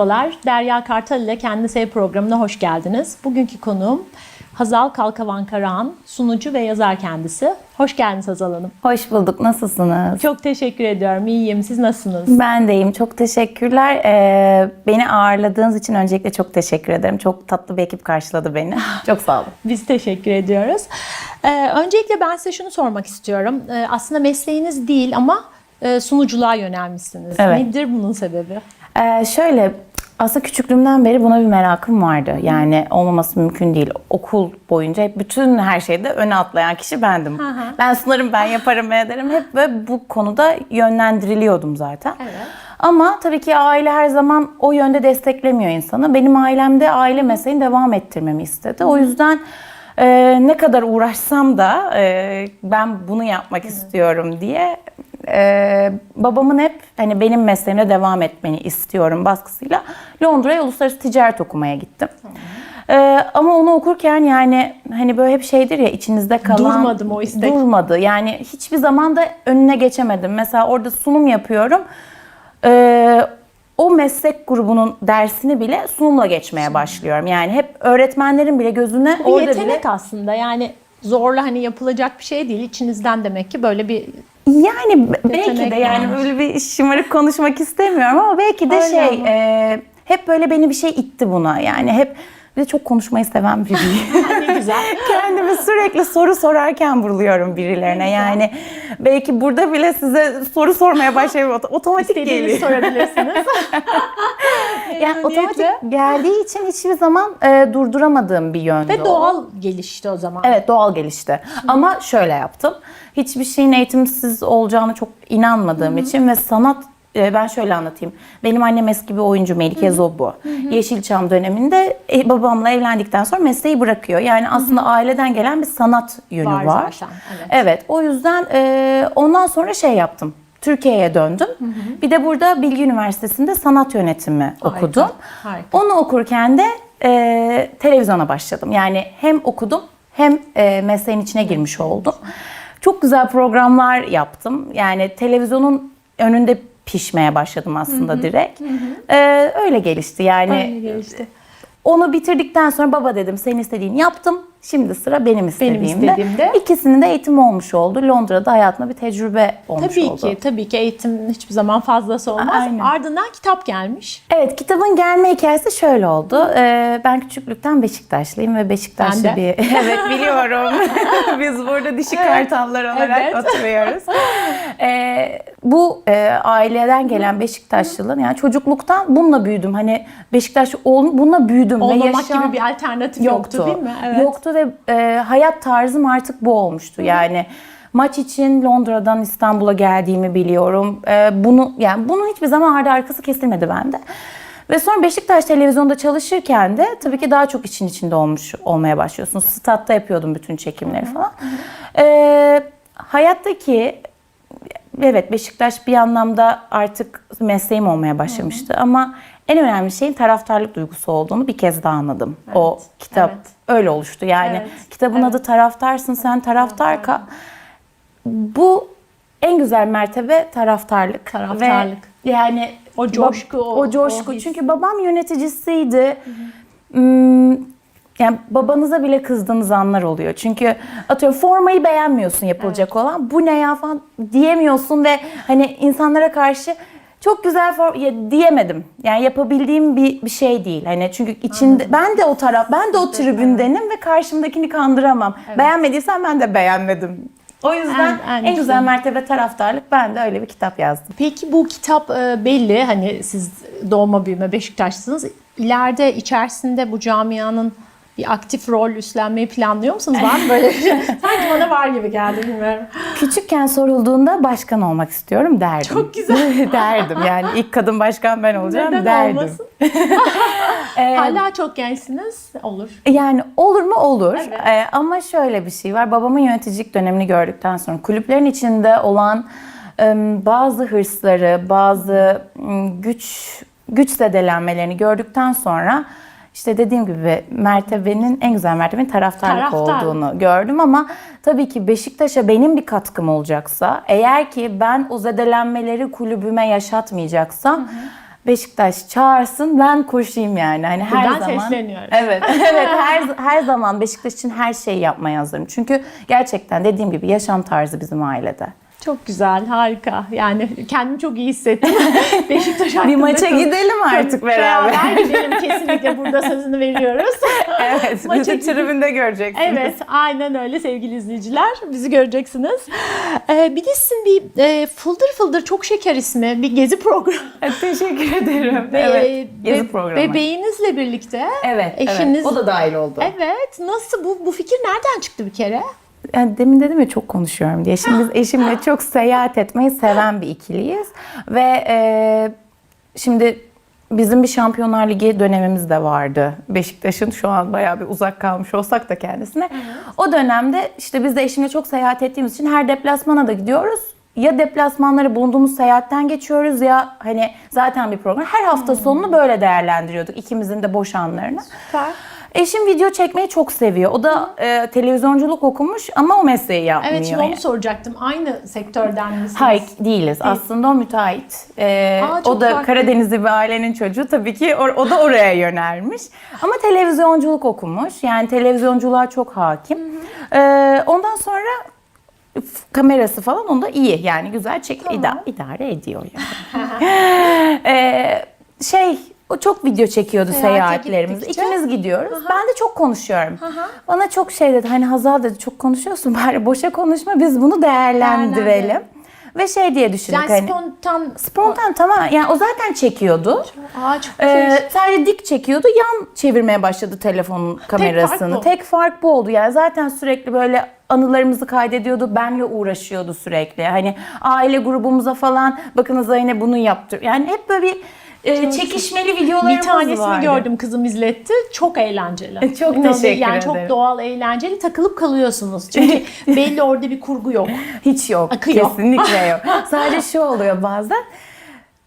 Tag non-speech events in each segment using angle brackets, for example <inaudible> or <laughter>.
Merhabalar, Derya Kartal ile Kendi Sev programına hoş geldiniz. Bugünkü konuğum Hazal Kalkavan Karahan, sunucu ve yazar kendisi. Hoş geldiniz Hazal Hanım. Hoş bulduk. Nasılsınız? Çok teşekkür ediyorum, iyiyim. Siz nasılsınız? Ben deyim. Çok teşekkürler. Ee, beni ağırladığınız için öncelikle çok teşekkür ederim. Çok tatlı bir ekip karşıladı beni. <laughs> Çok sağ olun. Biz teşekkür ediyoruz. Ee, öncelikle ben size şunu sormak istiyorum. Ee, aslında mesleğiniz değil ama e, sunuculuğa yönelmişsiniz. Evet. Nedir bunun sebebi? Ee, şöyle aslında küçüklüğümden beri buna bir merakım vardı. Yani olmaması mümkün değil. Okul boyunca hep bütün her şeyde öne atlayan kişi bendim. hı. Ben sunarım, ben yaparım, ben ederim. Hep ve bu konuda yönlendiriliyordum zaten. Evet. Ama tabii ki aile her zaman o yönde desteklemiyor insanı. Benim ailemde aile mesleğini devam ettirmemi istedi. O yüzden e, ne kadar uğraşsam da e, ben bunu yapmak istiyorum diye e, babamın hep hani benim mesleğimde devam etmeni istiyorum baskısıyla Londra'ya uluslararası ticaret okumaya gittim. E, ama onu okurken yani hani böyle hep şeydir ya içinizde kalan Durmadı mı o istek? Durmadı. Yani hiçbir zaman da önüne geçemedim. Mesela orada sunum yapıyorum. Ee, o meslek grubunun dersini bile sunumla geçmeye başlıyorum. Yani hep öğretmenlerin bile gözüne Bir orada yetenek bile aslında yani zorla hani yapılacak bir şey değil. İçinizden demek ki böyle bir yani be- belki de yani varmış. böyle bir şımarık konuşmak istemiyorum ama belki de Öyle şey ama. e, hep böyle beni bir şey itti buna. Yani hep bir de çok konuşmayı seven biriyim. <laughs> ne güzel. <laughs> Kendimi sürekli soru sorarken buluyorum birilerine. Yani belki burada bile size soru sormaya başlayıp otomatik İstediğinizi geliyor. sorabilirsiniz. <laughs> Yani otomatik geldiği için hiçbir zaman e, durduramadığım bir yönde Ve o. doğal gelişti o zaman. Evet doğal gelişti. Ama şöyle yaptım. Hiçbir şeyin eğitimsiz olacağını çok inanmadığım için ve sanat e, ben şöyle anlatayım. Benim annem eski bir oyuncu Melike Zobu. Yeşilçam döneminde e, babamla evlendikten sonra mesleği bırakıyor. Yani aslında aileden gelen bir sanat yönü Var var. zaten, evet. Evet o yüzden e, ondan sonra şey yaptım. Türkiye'ye döndüm. Bir de burada Bilgi Üniversitesi'nde sanat yönetimi okudum. harika. Onu okurken de e, televizyona başladım. Yani hem okudum hem e, mesleğin içine girmiş oldum. Çok güzel programlar yaptım. Yani televizyonun önünde pişmeye başladım aslında direkt. E, öyle gelişti. Yani Öyle gelişti. onu bitirdikten sonra baba dedim senin istediğini yaptım. Şimdi sıra benim istediğimde. istediğimde. İkisinin de eğitim olmuş oldu. Londra'da hayatımda bir tecrübe olmuş Tabii oldu. ki, tabii ki eğitim hiçbir zaman fazlası olmaz. Aynen. Ardından kitap gelmiş. Evet kitabın gelme hikayesi şöyle oldu. Ee, ben küçüklükten Beşiktaşlıyım ve Beşiktaşlı Ben de. bir... <laughs> Evet biliyorum. <laughs> Biz burada dişi kartallar olarak Evet. oturuyoruz. <laughs> Ee, bu e, aileden gelen Beşiktaşlılığın yani çocukluktan bununla büyüdüm. Hani Beşiktaşlı ol, bununla büyüdüm. ve Olmamak yaşam- gibi bir alternatif yoktu, değil mi? Evet. Yoktu ve e, hayat tarzım artık bu olmuştu. Yani maç için Londra'dan İstanbul'a geldiğimi biliyorum. E, bunu yani bunun hiçbir zaman ardı arkası kesilmedi bende. Ve sonra Beşiktaş televizyonda çalışırken de tabii ki daha çok için içinde olmuş olmaya başlıyorsunuz. Statta yapıyordum bütün çekimleri falan. E, hayattaki Evet Beşiktaş bir anlamda artık mesleğim olmaya başlamıştı ama en önemli şeyin taraftarlık duygusu olduğunu bir kez daha anladım. o kitap evet. öyle oluştu. Yani Evet, kitabın adı Taraftarsın sen taraftar ka. Bu en güzel mertebe taraftarlık. Taraftarlık. Ve yani O coşku, o- o, coşku. o his. Çünkü babam yöneticisiydi. Hmm, yani babanıza bile kızdığınız anlar oluyor. Çünkü atıyorum formayı beğenmiyorsun yapılacak olan. Bu ne ya falan diyemiyorsun ve hani insanlara karşı çok güzel form ya diyemedim. Yani yapabildiğim bir, bir şey değil. Hani çünkü içinde ben de o taraf ben de o tribündenim ve karşımdakini kandıramam. Beğenmediysen ben de beğenmedim. O yüzden En- en en, güzel şey. mertebe taraftarlık. Ben de öyle bir kitap yazdım. Peki bu kitap e, belli hani siz doğma büyüme Beşiktaşlısınız. İleride içerisinde bu camianın bir aktif rol üstlenmeyi planlıyor musunuz? Mı böyle şey? <laughs> Sanki bana var gibi geldi bilmiyorum. Küçükken sorulduğunda başkan olmak istiyorum derdim. Çok güzel. <laughs> derdim. Yani ilk kadın başkan ben olacağım Neden derdim. <laughs> olmasın? Ee, Hala çok gençsiniz. Olur. Yani olur mu olur Evet. Ee, ama şöyle bir şey var. Babamın yöneticilik dönemini gördükten sonra kulüplerin içinde olan bazı hırsları, bazı güç güç zedelenmelerini gördükten sonra işte dediğim gibi mertebenin en güzel mertebenin taraftarlık Taraftar. olduğunu gördüm ama tabii ki Beşiktaş'a benim bir katkım olacaksa eğer ki ben o zedelenmeleri kulübüme yaşatmayacaksam Beşiktaş çağırsın ben koşayım yani. Hani her Buradan zaman. sesleniyoruz. Evet. <laughs> evet her her zaman Beşiktaş için her şeyi yapmaya hazırım. Çünkü gerçekten dediğim gibi yaşam tarzı bizim ailede. Çok güzel, harika. Yani kendimi çok iyi hissettim. <laughs> Beşiktaş Bir hakkında maça konu- gidelim artık beraber. Beraber gidelim kesinlikle burada sözünü veriyoruz. <laughs> evet. Maça Bizi gidelim. tribünde göreceksiniz. Evet, aynen öyle sevgili izleyiciler. Bizi göreceksiniz. Ee, bir de sizin bir e, fıldır fıldır çok şeker ismi, bir gezi programı. <laughs> Teşekkür ederim. Ve- evet. Gezi programı. Bebeğinizle birlikte. Evet, Eşiniz. evet. O da dahil oldu. Evet. Nasıl bu bu fikir nereden çıktı bir kere? Yani demin dedim ya çok konuşuyorum diye. Şimdi biz <laughs> eşimle çok seyahat etmeyi seven bir ikiliyiz. Ve e, şimdi bizim bir Şampiyonlar Ligi dönemimiz de vardı. Beşiktaş'ın şu an bayağı bir uzak kalmış olsak da kendisine. O dönemde işte biz de eşimle çok seyahat ettiğimiz için her deplasmana da gidiyoruz. Ya deplasmanları bulunduğumuz seyahatten geçiyoruz ya hani zaten bir program. Her hafta sonunu böyle değerlendiriyorduk ikimizin de boş anlarını. Süper. Eşim video çekmeyi çok seviyor. O da e, televizyonculuk okumuş ama o mesleği yapmıyor. Evet şimdi onu soracaktım. Aynı sektörden misiniz? Hayır değiliz. Aslında o müteahhit. Ee, Aa, çok o da farklı. Karadenizli bir ailenin çocuğu. Tabii ki o, o da oraya yönelmiş. Ama televizyonculuk okumuş. Yani televizyonculuğa çok hakim. Ee, ondan sonra kamerası falan onda iyi. Yani güzel çek ida- idare ediyor yani. Ee, <laughs> <laughs> şey o çok video çekiyordu Seyahate seyahatlerimizde. gittikçe. İkimiz gidiyoruz. Ben de çok konuşuyorum. Bana çok şey dedi. Hani Hazal dedi çok konuşuyorsun <laughs> bari boşa konuşma biz bunu değerlendirelim. Değerlendirelim. Ve şey diye düşündük Yani hani. spontan. Spontan tamam. Yani o zaten çekiyordu. Aa çok Ee, sadece dik çekiyordu. Yan çevirmeye başladı telefonun kamerasını. bu. Tek fark bu oldu. Yani zaten sürekli böyle anılarımızı kaydediyordu. Benle uğraşıyordu sürekli. Hani aile grubumuza falan bakın Zeynep bunu yaptı. Yani hep böyle bir e, çekişmeli videolarımız Bir tanesini vardı. gördüm kızım izletti. Çok eğlenceli. <laughs> Çok İnanılmaz- teşekkür Yani çok doğal, eğlenceli. Takılıp kalıyorsunuz. Çünkü <laughs> belli orada bir kurgu yok. Hiç yok. Akıyor. Kesinlikle <laughs> yok. Sadece şu oluyor bazen.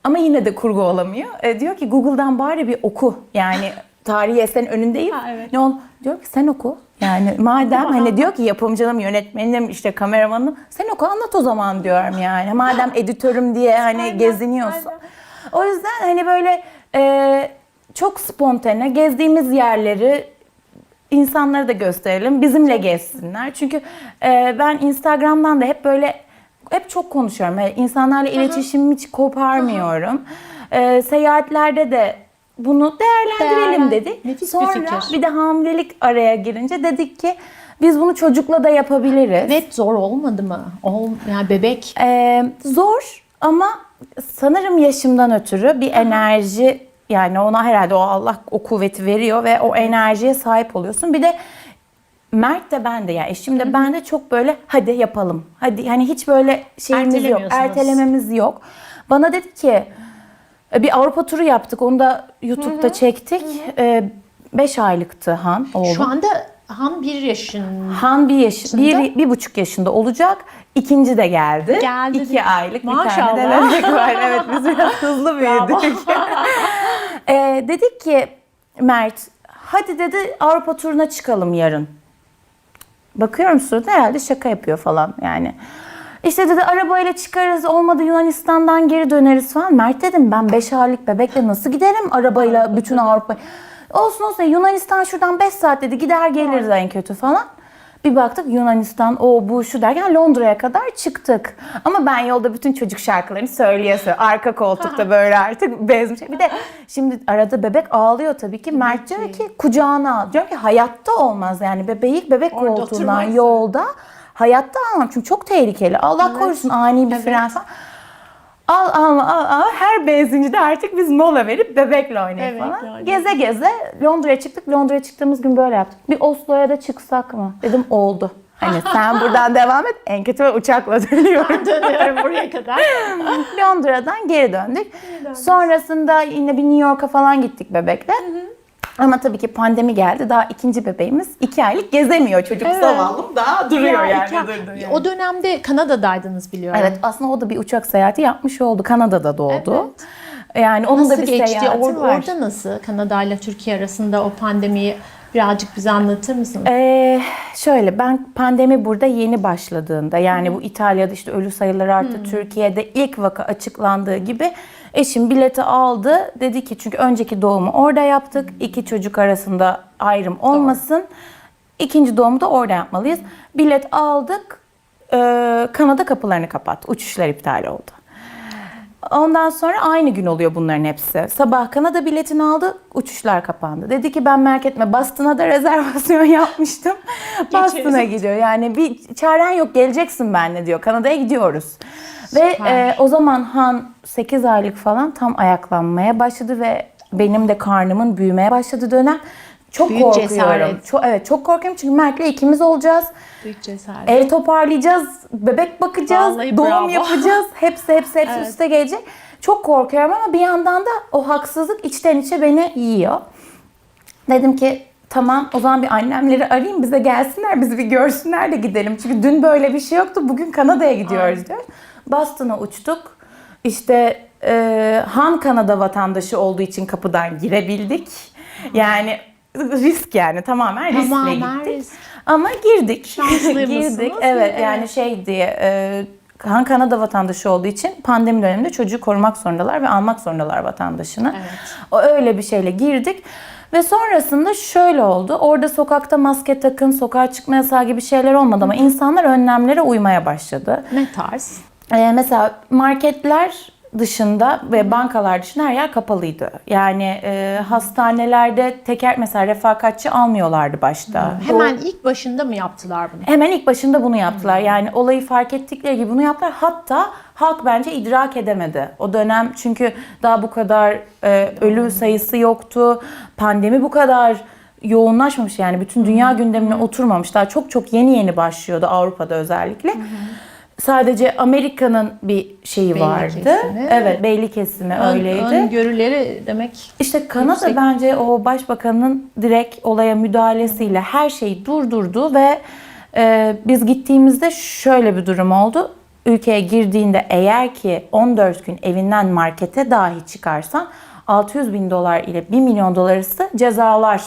Ama yine de kurgu olamıyor. E, diyor ki Google'dan bari bir oku. Yani tarihi eserin önündeyim. Ha, evet. Ne ol? Diyor ki sen oku. Yani madem hani diyor ki yapımcınım, yönetmenim, işte kameramanım sen oku anlat o zaman diyorum yani. Madem editörüm diye hani Aynen, geziniyorsun. aynen. O yüzden hani böyle e, çok spontane gezdiğimiz yerleri insanlara da gösterelim. Bizimle gezsinler. Çünkü e, ben Instagram'dan da hep böyle hep çok konuşuyorum. Yani insanlarla iletişimimi hiç koparmıyorum. E, seyahatlerde de bunu değerlendirelim Değerlen- dedik. Nefis bir Sonra fikir. bir de hamilelik araya girince dedik ki biz bunu çocukla da yapabiliriz. Ve zor olmadı mı? Ol, yani bebek Ee, zor ama sanırım yaşımdan ötürü bir enerji yani ona herhalde o Allah o kuvveti veriyor ve o enerjiye sahip oluyorsun. Bir de Mert de ben de yani eşim de ben de çok böyle hadi yapalım. Hadi hani hiç böyle şeyimiz yok. Ertelememiz yok. Bana dedi ki "E, bir Avrupa turu yaptık. Onu da YouTube'da çektik. 5 aylıktı Han oğlum. şu anda Han bir yaşın. Han bir, yaş, bir, bir buçuk yaşında olacak. İkinci de geldi. Geldi. İki aylık bir Maşallah. tane de bebek var. Evet biz biraz hızlı <laughs> büyüdük. <laughs> ee, dedik ki Mert hadi dedi Avrupa turuna çıkalım yarın. Bakıyorum suratına herhalde şaka yapıyor falan yani. İşte dedi arabayla çıkarız olmadı Yunanistan'dan geri döneriz falan. Mert dedim ben 5 aylık bebekle nasıl giderim arabayla bütün Avrupa. Olsun olsun Yunanistan şuradan 5 saat dedi gider geliriz en kötü falan. Bir baktık Yunanistan o bu şu derken Londra'ya kadar çıktık. Ama ben yolda bütün çocuk şarkılarını söyleye. Arka koltukta <laughs> böyle artık bezmiş. Bir de şimdi arada bebek ağlıyor tabii ki. Mert diyor ki kucağına al. Diyorum ki hayatta olmaz yani bebeği bebek Orada koltuğundan oturmaz. yolda hayatta almam. Çünkü çok tehlikeli. Allah korusun ani bir fren falan. Al al al al. Her benzincide artık biz mola verip bebekle oynayıp falan. oynayıp. Geze geze Londra'ya çıktık. Londra'ya çıktığımız gün böyle yaptık. Bir Oslo'ya da çıksak mı? Dedim oldu. Hani <laughs> sen buradan devam et. En kötü uçakla dönüyorum. Dönüyorum buraya kadar. Londra'dan geri döndük. Sonrasında yine bir New York'a falan gittik bebekle. Ama tabii ki pandemi geldi. Daha ikinci bebeğimiz iki aylık gezemiyor çocuk. Evet. Zavallım daha duruyor Ya, yani. iki- durdu yani. O dönemde Kanada'daydınız biliyorum. Evet aslında o da bir uçak seyahati yapmış oldu. Kanada'da doğdu. Evet. Yani onun Nasıl da bir geçti? seyahati Or- var. Orada nasıl? Kanada ile Türkiye arasında o pandemiyi birazcık bize anlatır mısınız? Ee, şöyle ben pandemi burada yeni başladığında yani bu İtalya'da işte ölü sayıları arttı. Türkiye'de ilk vaka açıklandığı gibi Eşim bileti aldı. Dedi ki çünkü önceki doğumu orada yaptık. İki çocuk arasında ayrım olmasın. İkinci doğumu da orada yapmalıyız. Bilet aldık. Ee, Kanada kapılarını kapattı. Uçuşlar iptal oldu. Ondan sonra aynı gün oluyor bunların hepsi. Sabah Kanada biletini aldı, uçuşlar kapandı. Dedi ki ben merak etme Boston'a da rezervasyon <laughs> yapmıştım. Boston'a gidiyor. Yani bir çaren yok geleceksin benimle diyor. Kanada'ya gidiyoruz. Ve e, o zaman Han 8 aylık falan tam ayaklanmaya başladı ve benim de karnımın büyümeye başladığı dönem. Çok Büyük korkuyorum. cesaret. Çok, evet çok korkuyorum çünkü Mert'le ikimiz olacağız. Büyük cesaret. Ev toparlayacağız, bebek bakacağız, Vallahi doğum bravo. <laughs> yapacağız. Hepsi hepsi hepsi Evet. üste gelecek. Çok korkuyorum ama bir yandan da o haksızlık içten içe beni yiyor. Dedim ki tamam o zaman bir annemleri arayayım bize gelsinler bizi bir görsünler de gidelim. Çünkü dün böyle bir şey yoktu bugün Kanada'ya gidiyoruz diyor. Boston'a uçtuk. İşte e, Han Kanada vatandaşı olduğu için kapıdan girebildik. Yani risk yani tamamen riskle Tamamen gittik. risk. Ama girdik. <laughs> Girdik. Evet, Evet. yani şey diye e, Han Kanada vatandaşı olduğu için pandemi döneminde çocuğu korumak zorundalar ve almak zorundalar vatandaşını. Evet. O öyle bir şeyle girdik. Ve sonrasında şöyle oldu. Orada sokakta maske takın, sokağa çıkma yasağı gibi şeyler olmadı ama insanlar önlemlere uymaya başladı. Ne tarz? Ee, mesela marketler dışında ve bankalar dışında her yer kapalıydı. Yani e, hastanelerde teker mesela refakatçi almıyorlardı başta. Hemen ilk başında mı yaptılar bunu? Hemen ilk başında bunu yaptılar. Yani olayı fark ettikleri gibi bunu yaptılar. Hatta halk bence idrak edemedi. O dönem çünkü daha bu kadar e, ölü sayısı yoktu. Pandemi bu kadar yoğunlaşmamış yani bütün dünya gündemine oturmamış. Daha çok çok yeni yeni başlıyordu Avrupa'da özellikle. Sadece Amerika'nın bir şeyi Belli vardı. kesimi. Evet, belli kesimi Ön- öyleydi. Öngörüleri demek İşte Kanada Yüksek. bence o başbakanın direkt olaya müdahalesiyle her şeyi durdurdu ve e, biz gittiğimizde şöyle bir durum oldu. Ülkeye girdiğinde eğer ki 14 gün evinden markete dahi çıkarsan 600 bin dolar ile 1 milyon dolar arası cezalar.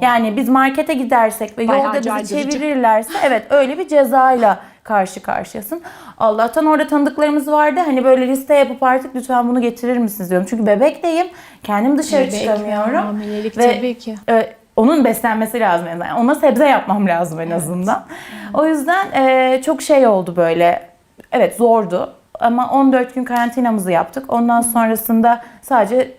Yani biz markete gidersek ve Bayağı yolda bizi çevirirlerse evet öyle bir cezayla karşı karşıyasın. Allah'tan orada tanıdıklarımız vardı. Hani böyle liste yapıp artık lütfen bunu getirir misiniz diyorum. Çünkü bebekteyim. Kendim dışarı Bebek, çıkamıyorum. hamilelik Ve, tabii ki. e, onun beslenmesi lazım. Yani ona sebze yapmam lazım en azından. O yüzden e, çok şey oldu böyle. Evet zordu. Ama 14 gün karantinamızı yaptık. Ondan sonrasında sadece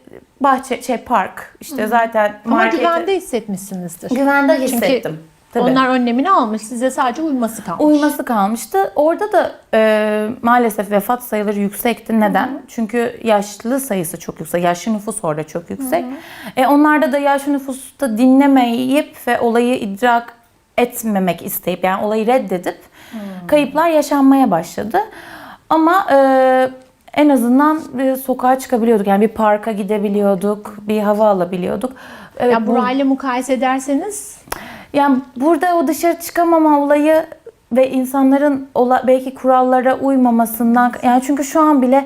bahçe, şey park işte zaten Ama markete- güvende hissetmişsinizdir. güvende Çünkü hissettim. Tabii. Onlar önlemini almış. Size sadece uyması kalmış. Uyması kalmıştı. Orada da e, maalesef vefat sayıları yüksekti. Neden? Çünkü yaşlı sayısı çok yüksek. Yaşlı nüfus orada çok yüksek. E, onlarda da yaşlı nüfusta dinlemeyip ve olayı idrak etmemek isteyip yani olayı reddedip kayıplar yaşanmaya başladı. Ama e, en azından bir sokağa çıkabiliyorduk. Yani bir parka gidebiliyorduk, bir hava alabiliyorduk. Evet, ya bu- burayla mukayese ederseniz yani burada o dışarı çıkamama olayı ve insanların ola, belki kurallara uymamasından yani çünkü şu an bile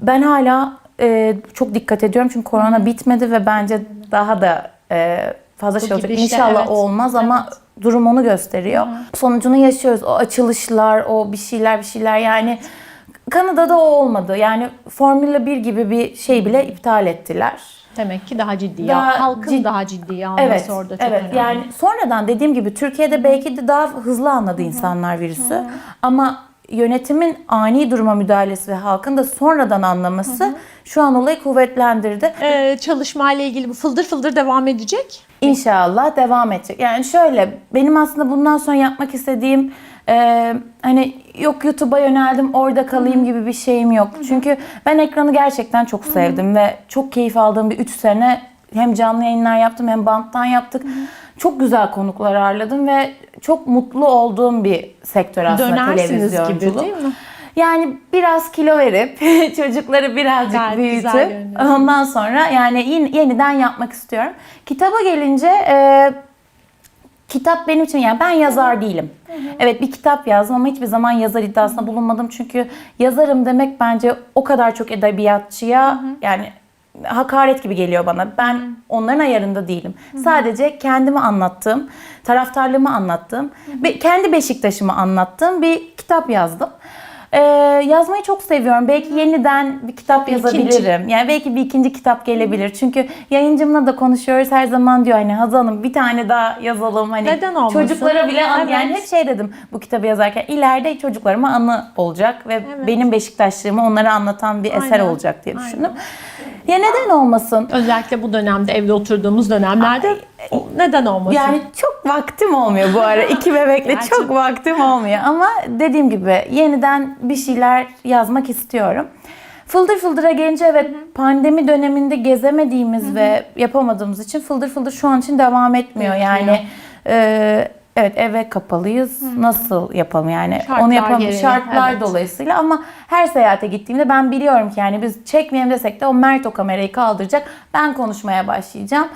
ben hala e, çok dikkat ediyorum çünkü korona bitmedi ve bence daha da e, fazla Bu şey olacak. gidişle, İnşallah evet. olmaz ama durum onu gösteriyor. Sonucunu yaşıyoruz. O açılışlar, o bir şeyler bir şeyler yani Kanada'da o olmadı. Yani Formula 1 gibi bir şey bile iptal ettiler. Demek ki daha ciddi. Daha ya, halkın cid- daha ciddiye alması Evet, orada çok evet. önemli. Yani sonradan dediğim gibi Türkiye'de belki de daha hızlı anladı insanlar virüsü. Ama yönetimin ani duruma müdahalesi ve halkın da sonradan anlaması şu an olayı kuvvetlendirdi. Ee, çalışmayla ilgili bu fıldır fıldır devam edecek. İnşallah devam edecek. Yani şöyle benim aslında bundan sonra yapmak istediğim e, hani yok YouTube'a yöneldim orada kalayım gibi bir şeyim yok. Çünkü ben ekranı gerçekten çok sevdim ve çok keyif aldığım bir 3 sene hem canlı yayınlar yaptım hem banttan yaptık. Çok güzel konuklar ağırladım ve çok mutlu olduğum bir sektör aslında Dönersiniz gibi televizyonculuk. değil mi? Yani biraz kilo verip <laughs> çocukları birazcık Gayet güzel büyütüp görünüyor. ondan sonra yani yeniden yapmak istiyorum. Kitaba gelince e, kitap benim için yani ben yazar değilim. Evet bir kitap yazdım ama hiçbir zaman yazar iddiasında bulunmadım. Çünkü yazarım demek bence o kadar çok edebiyatçıya yani hakaret gibi geliyor bana. Ben onların ayarında değilim. Sadece kendimi anlattığım, taraftarlığımı anlattığım, ve kendi Beşiktaş'ımı anlattığım bir kitap yazdım. Ee, yazmayı çok seviyorum. Belki yeniden bir kitap Bir yazabilirim. Yani belki bir ikinci kitap gelebilir. Çünkü yayıncımla da konuşuyoruz. Her zaman diyor hani Hazal Hanım bir tane daha yazalım. Hani Neden olmasın? Çocuklara bile an- Evet. yani hep şey dedim bu kitabı yazarken ileride çocuklarıma anı olacak ve Evet. benim Beşiktaşlığımı onlara anlatan bir eser Aynen. olacak diye düşündüm. Ya neden olmasın? Özellikle bu dönemde evde oturduğumuz dönemlerde o- neden olmasın? Yani çok vaktim olmuyor bu ara. İki <laughs> bebekle Gerçi- çok vaktim olmuyor. Ama dediğim gibi yeniden bir şeyler yazmak istiyorum. Fıldır Fıldır'a gelince evet pandemi döneminde gezemediğimiz ve yapamadığımız için Fıldır Fıldır şu an için devam etmiyor. Etmiyor. Yani e, evet eve kapalıyız. Nasıl yapalım yani? Şartlar Onu yapalım gereği, şartlar evet. dolayısıyla ama her seyahate gittiğimde ben biliyorum ki yani biz çekmeyelim desek de o Mert o kamerayı kaldıracak. Ben konuşmaya başlayacağım.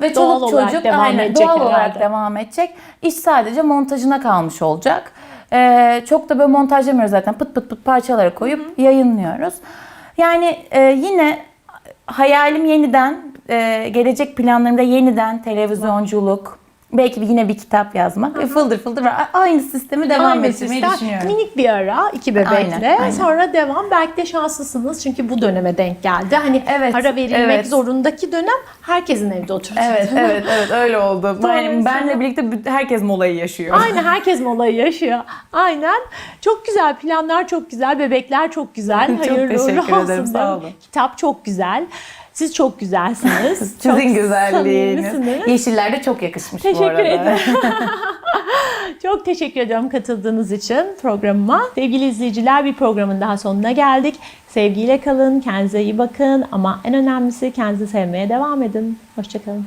Ve Doğal çoluk olarak çocuk devam aynen, edecek doğal olarak herhalde. devam edecek. İş sadece montajına kalmış olacak. Ee, çok da böyle montajlamıyoruz zaten. Pıt pıt pıt parçalara koyup yayınlıyoruz. Yani e, yine hayalim yeniden, e, gelecek planlarımda yeniden televizyonculuk, belki bir- yine bir kitap yazmak. ve fıldır fıldır aynı sistemi devam Aynı ettirmeyi sistem. düşünüyorum. Minik bir ara iki bebekle Aynen, aynen. sonra devam. Belki de şanslısınız çünkü bu döneme denk geldi. Hani Evet, ara verilmek evet. zorundaki dönem herkesin evde oturduğu Evet, evet, evet öyle oldu. Yani benle birlikte herkes molayı yaşıyor. Aynen herkes molayı yaşıyor. Aynen. Çok güzel planlar çok güzel. Bebekler çok güzel. <laughs> Çok Hayırlı teşekkür uğurlu olsun ederim, sağ olun. Kitap çok güzel. Siz çok güzelsiniz. <laughs> çok Sizin güzelliğiniz. samimisiniz. Yeşiller de çok yakışmış bu Teşekkür arada. ederim. <laughs> <laughs> Çok teşekkür ediyorum katıldığınız için programıma. Sevgili izleyiciler bir programın daha sonuna geldik. Sevgiyle kalın, kendinize iyi bakın ama en önemlisi kendinizi sevmeye devam edin. Hoşçakalın.